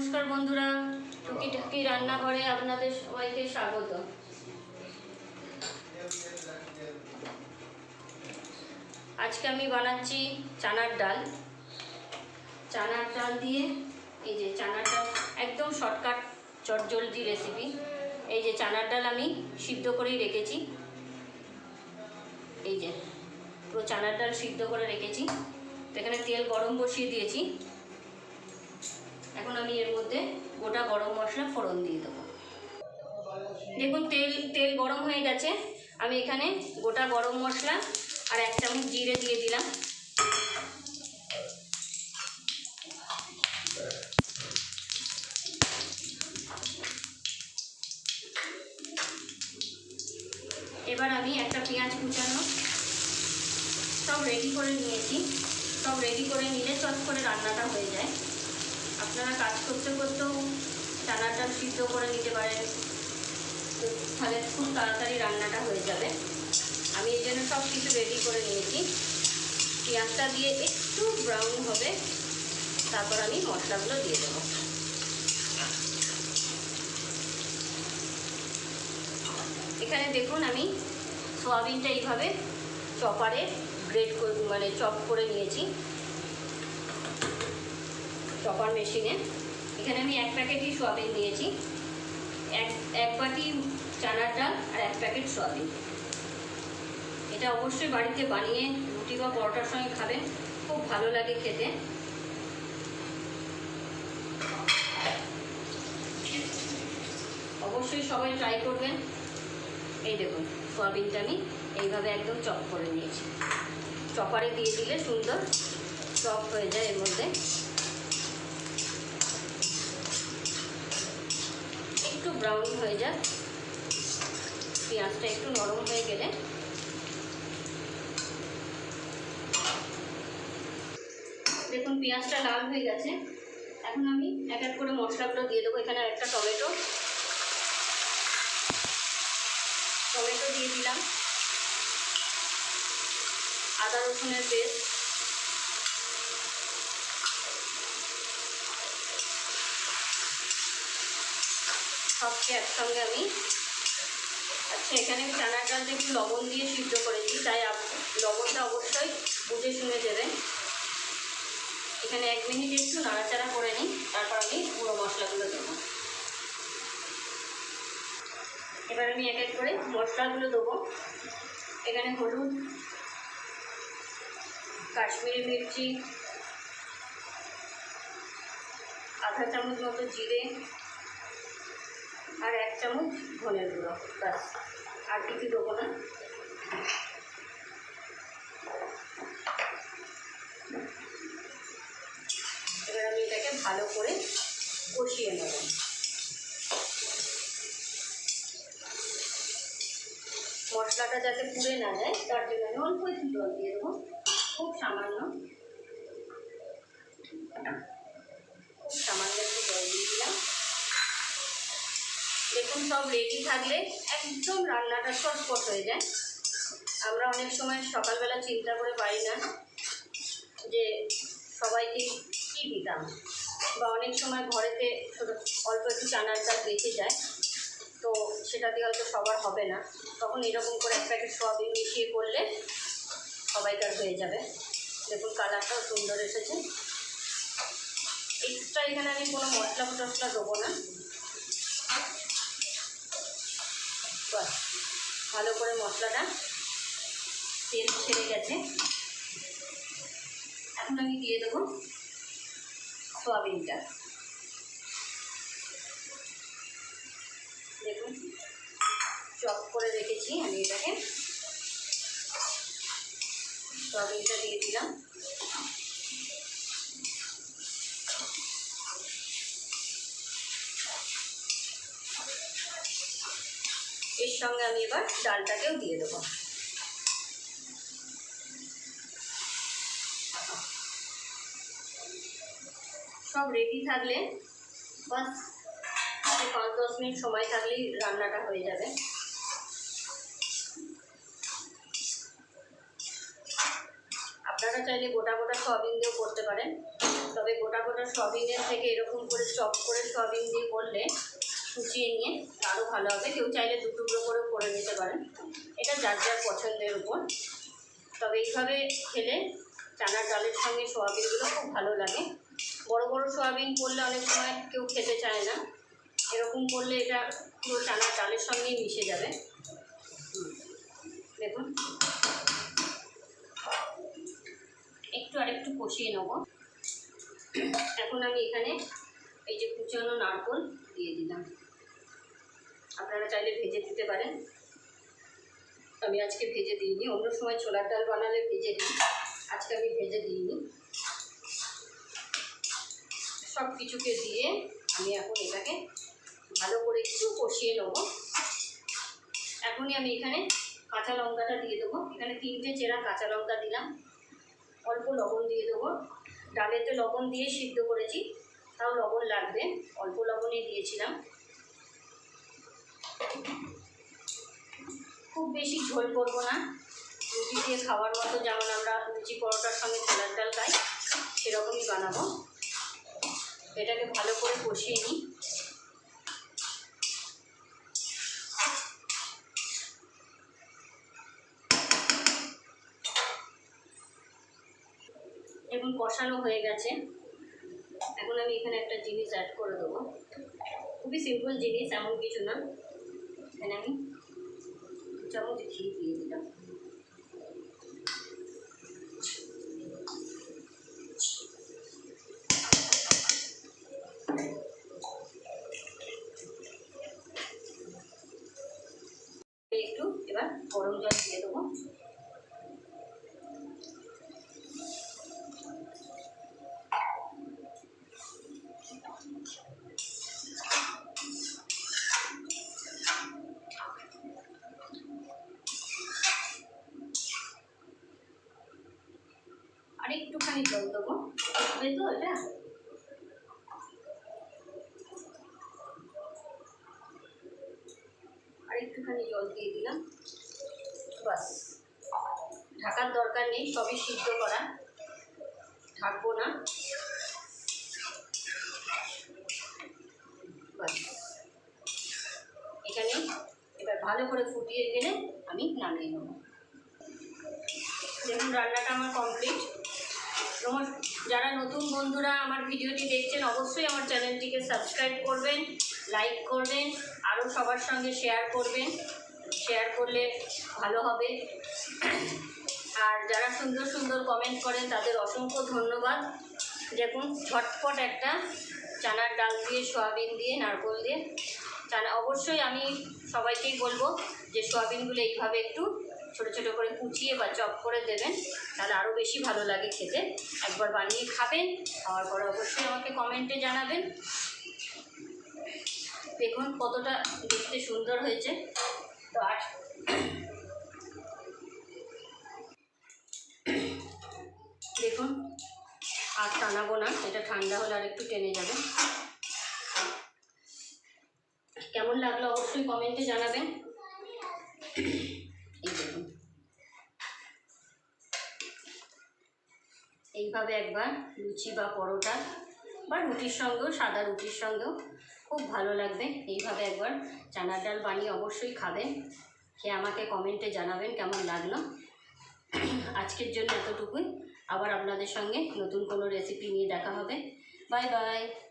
নমস্কার বন্ধুরা টুকি টুকি রান্নাঘরে আপনাদের সবাইকে স্বাগত। আজকে আমি বানাচ্ছি চানার ডাল। চানার ডাল দিয়ে, এই যে চানার ডাল, একদম শর্টকাট, চটজলদি রেসিপি এই যে চানার ডাল আমি সিদ্ধ করেই রেখেছি। এই যে, পুরো চানার ডাল সিদ্ধ করে রেখেছি। তো এখানে তেল গরম বসিয়ে দিয়েছি। এখন আমি এর মধ্যে গোটা গরম মশলা ফোড়ন দিয়ে দেবো। দেখুন, তেল তেল গরম হয়ে গেছে। আমি এখানে গোটা গরম মশলা আর এক চামচ জিরে দিয়ে দিলাম। এবার আমি একটা পেঁয়াজ কুচানো সব রেডি করে নিয়েছি। সব রেডি করে নিলে চট করে রান্নাটা হয়ে যায়। আপনারা কাজ করতে করতেও ডাল সিদ্ধ করে নিতে পারেন। তাহলে খুব তাড়াতাড়ি রান্নাটা হয়ে যাবে। আমি এই জন্য সব কিছু রেডি করে নিয়েছি। পেঁয়াজটা দিয়ে একটু ব্রাউন হবে। তারপর আমি মশলাগুলো দিয়ে দেবো। এখানে দেখুন আমি সোয়াবিনটা এইভাবে চপারে গ্রেড মানে চপ করে নিয়েছি। চপার মেশিনে এখানে আমি এক প্যাকেটই সোয়াবিন নিয়েছি। এক এক বাটি চানার ডাল আর এক প্যাকেট সোয়াবিন এটা অবশ্যই বাড়িতে বানিয়ে রুটি বা পরোটার সঙ্গে খাবেন খুব ভালো লাগে খেতে। অবশ্যই সবাই ট্রাই করবেন। এই দেখুন সোয়াবিনটা আমি এইভাবে একদম চপ করে নিয়েছি। চপারে দিয়ে দিলে সুন্দর চপ হয়ে যায় এর মধ্যে একটু ব্রাউন হয়ে যাক। পেঁয়াজটা একটু নরম হয়ে গেলে। দেখুন, পেঁয়াজটা লাল হয়ে গেছে। এখন আমি এক এক করে মশলাগুলো দিয়ে দেবো। এখানে একটা টমেটো। টমেটো দিয়ে দিলাম। আদা রসুনের পেস্ট। সবকে একসঙ্গে আমি আচ্ছা এখানে আমি চানার ডালটা একটু লবণ দিয়ে সিদ্ধ করেছি, তাই লবণটা অবশ্যই বুঝে শুনে দেবেন। এখানে এক মিনিট একটু নাড়াচাড়া করে নিই, তারপর আমি গুঁড়ো মশলাগুলো দেবো। এবার আমি এক এক করে মশলাগুলো দেবো। এখানে হলুদ, কাশ্মীরি মির্চি, আধা চামচ মতো জিরে আর এক চামচ ধনের গুঁড়ো, ব্যাস। আর কিছু দেবো না। এবার আমি এটাকে ভালো করে কষিয়ে নেব। মশলাটা যাতে পুড়ে না যায়, তার জন্য আমি অল্প একটু জল দিয়ে দেবো। খুব সামান্য। খুব সামান্য একটু দেখুন, সব রেডি থাকলে একদম রান্নাটা চটপট হয়ে যায়। আমরা অনেক সময় সকালবেলা চিন্তা করে পারি না যে সবাইকে কী দিতাম। বা অনেক সময় ঘরেতে অল্প একটু চানার ডাল বেঁচে যায়, তো সেটা দিয়ে হয়তো সবার হবে না। তখন এরকম করে এক প্যাকেট সোয়াবিন মিশিয়ে করলে সবাইকার হয়ে যাবে। দেখুন, কালারটাও সুন্দর এসেছে। এক্সট্রা এখানে আমি কোনো মশলা টশলা দেবো না। বাস ভালো করে মশলাটা তেল ছেড়ে গেছে। এখন আমি দিয়ে দেবো সোয়াবিনটা। দেখুন, চপ করে রেখেছি আমি এটাকে। সোয়াবিনটা দিয়ে দিলাম। এর সঙ্গে আমি এবার ডালটাকেও দিয়ে দেবো। সব রেডি থাকলে, বাস, হাতে পাঁচ দশ মিনিট সময় থাকলেই রান্নাটা হয়ে যাবে। আপনারা চাইলে গোটা গোটা সয়াবিন দিয়েও করতে পারেন। তবে গোটা গোটা সয়াবিনের থেকে এরকম করে চপ করে সয়াবিন দিয়ে করলে কুচিয়ে নিয়ে আরও ভালো হবে। কেউ চাইলে দু টুকরো করে করে নিতে পারেন। এটা যার যার পছন্দের উপর। তবে এইভাবে খেলে চানার ডালের সঙ্গে সোয়াবিনগুলো খুব ভালো লাগে। বড় বড় সোয়াবিন করলে অনেক সময় কেউ খেতে চায় না। এরকম করলে এটা পুরো চানার ডালের সঙ্গেই মিশে যাবে। দেখুন। একটু আরেকটু কষিয়ে নেব। এখন আমি এখানে এই যে কুচানো নারকোল দিয়ে দিলাম। আপনারা চাইলে ভেজে দিতে পারেন। আমি আজকে ভেজে দিইনি, অন্য সময় ছোলার ডাল বানালে ভেজে দিই আজকে আমি ভেজে দিইনি। সব কিছুকে দিয়ে আমি এখন এটাকে ভালো করে একটু কষিয়ে নেব। এখনই আমি এখানে কাঁচা লঙ্কাটা দিয়ে দেবো। এখানে তিনটে চেরা কাঁচা লঙ্কা দিলাম। অল্প লবণ দিয়ে দেবো। ডালেতে লবণ দিয়ে সিদ্ধ করেছি, তাও লবণ লাগবে। অল্প লবণই দিয়েছিলাম। খুব বেশি ঝোল করব না। রুটি দিয়ে খাওয়ার মতো যেমন আমরা লুচি, পরোটার সঙ্গে ছোলার ডাল খাই, সেরকমই বানাবো। এটাকে ভালো করে কষিয়ে নিই। এখন কষানো হয়ে গেছে। এখন আমি এখানে একটা জিনিস অ্যাড করে দেবো। খুবই সিম্পল জিনিস, এমন কিছু না। এখানে আমি চামচ ঘি দিয়ে দিলাম। একটু এবার গরম জল দিয়ে দেবো আর একটুখানি জল দেবো হবে তো এটা আর একটুখানি জল দিয়ে দিলাম। বাস। ঢাকার দরকার নেই, সবই সিদ্ধ করা। ঢাকবো না। বাস। এখানে এবার ভালো করে ফুটিয়ে গেলে আমি নামিয়ে নেব। দেখুন, রান্নাটা আমার কমপ্লিট নমস যারা নতুন বন্ধুরা আমার ভিডিওটি দেখছেন, অবশ্যই আমার চ্যানেলটিকে সাবস্ক্রাইব করবেন, লাইক করবেন, আরও সবার সঙ্গে শেয়ার করবেন। শেয়ার করলে ভালো হবে। আর যারা সুন্দর সুন্দর কমেন্ট করেন, তাদের অসংখ্য ধন্যবাদ। দেখুন, ঝটপট একটা চানার ডাল দিয়ে, সয়াবিন দিয়ে, নারকোল দিয়ে। চানা অবশ্যই আমি সবাইকেই বলব যে, সয়াবিনগুলো এইভাবে একটু ছোটো ছোটো করে কুচিয়ে বা চপ করে দেবেন, তাহলে আরও বেশি ভালো লাগে খেতে। একবার বানিয়ে খাবেন, খাওয়ার পরে অবশ্যই আমাকে কমেন্টে জানাবেন। দেখুন কতটা দেখতে সুন্দর হয়েছে। তো আর দেখুন, আর টানাবো না, এটা ঠান্ডা হলে আর একটু টেনে যাবে। কেমন লাগল অবশ্যই কমেন্টে জানাবেন এই দেখুন এইভাবে একবার লুচি বা পরোটা বা রুটির সঙ্গেও, সাদা রুটির সঙ্গেও খুব ভালো লাগবে। এইভাবে একবার চানার ডাল বানিয়ে অবশ্যই খাবেন। খেয়ে আমাকে কমেন্টে জানাবেন কেমন লাগল। আজকের জন্য এতটুকুই। আবার আপনাদের সঙ্গে নতুন কোনো রেসিপি নিয়ে দেখা হবে। Bye bye.